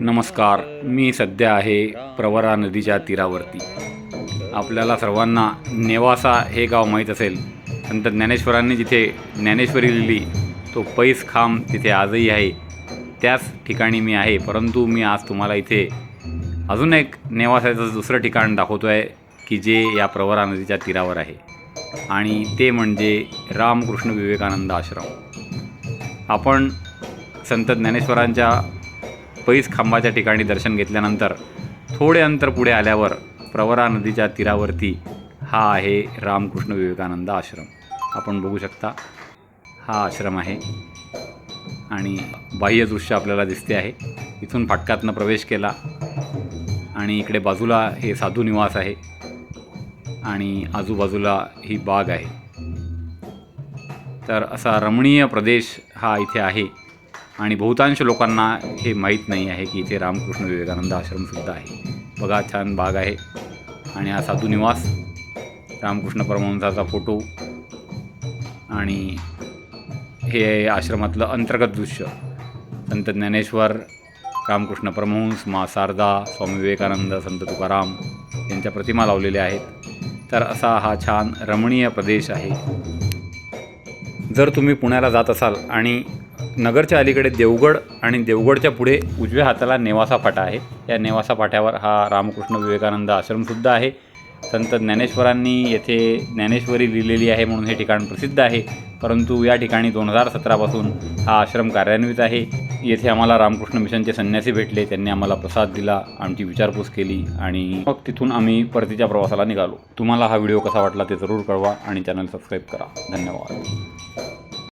नमस्कार मी सध्या आहे प्रवरा नदीच्या तीरावरती. आपल्याला सर्वांना नेवासा हे गाव माहीत असेल संत ज्ञानेश्वरांनी जिथे ज्ञानेश्वरी लिहिली तो पैस खांब तिथे आजही आहे. त्याच ठिकाणी मी आहे परंतु मी आज तुम्हाला इथे अजून एक नेवासाचं दुसरं ठिकाण दाखवतो आहे की जे या प्रवरा नदीच्या तीरावर आहे. आणि ते म्हणजे रामकृष्ण विवेकानंद आश्रम. आपण संत ज्ञानेश्वरांच्या पैस खांबाच्या ठिकाणी दर्शन घेतल्यानंतर थोडे अंतर पुढे आल्यावर प्रवरा नदीच्या तीरावरती हा आहे रामकृष्ण विवेकानंद आश्रम. आपण बघू शकता हा आश्रम आहे आणि बाह्य दृश्य आपल्याला दिसते आहे. इथून फाटकातनं प्रवेश केला आणि इकडे बाजूला हे साधू निवास आहे आणि आजूबाजूला ही बाग आहे. तर असा रमणीय प्रदेश हा इथे आहे. आणि बहुतांश लोकांना हे माहीत नाही आहे की इथे रामकृष्ण विवेकानंद आश्रमसुद्धा आहे. बघा छान बाग आहे. आणि हा साधू निवास रामकृष्ण परमहंसाचा फोटो आणि हे आश्रमातलं अंतर्गत दृश्य. संत ज्ञानेश्वर रामकृष्ण परमहंस मा शारदा स्वामी विवेकानंद संत तुकाराम यांच्या प्रतिमा लावलेल्या आहेत. तर असा हा छान रमणीय प्रदेश आहे. जर तुम्ही पुण्याला जात असाल आणि नगरच्या अलीकडे देवगड आणि देवगडच्या पुढे उजव्या हाताला नेवासा फाटा आहे या नेवासा फाट्यावर हा रामकृष्ण विवेकानंद आश्रमसुद्धा आहे. संत ज्ञानेश्वरांनी येथे ज्ञानेश्वरी लिहिलेली आहे म्हणून हे ठिकाण प्रसिद्ध आहे. परंतु या ठिकाणी दोन हजार सतरापासून हा आश्रम कार्यान्वित आहे. येथे आम्हाला रामकृष्ण मिशनचे संन्यासी भेटले त्यांनी आम्हाला प्रसाद दिला आमची विचारपूस केली आणि मग तिथून आम्ही परतीच्या प्रवासाला निघालो. तुम्हाला हा व्हिडिओ कसा वाटला ते जरूर कळवा आणि चॅनल सबस्क्राईब करा. धन्यवाद.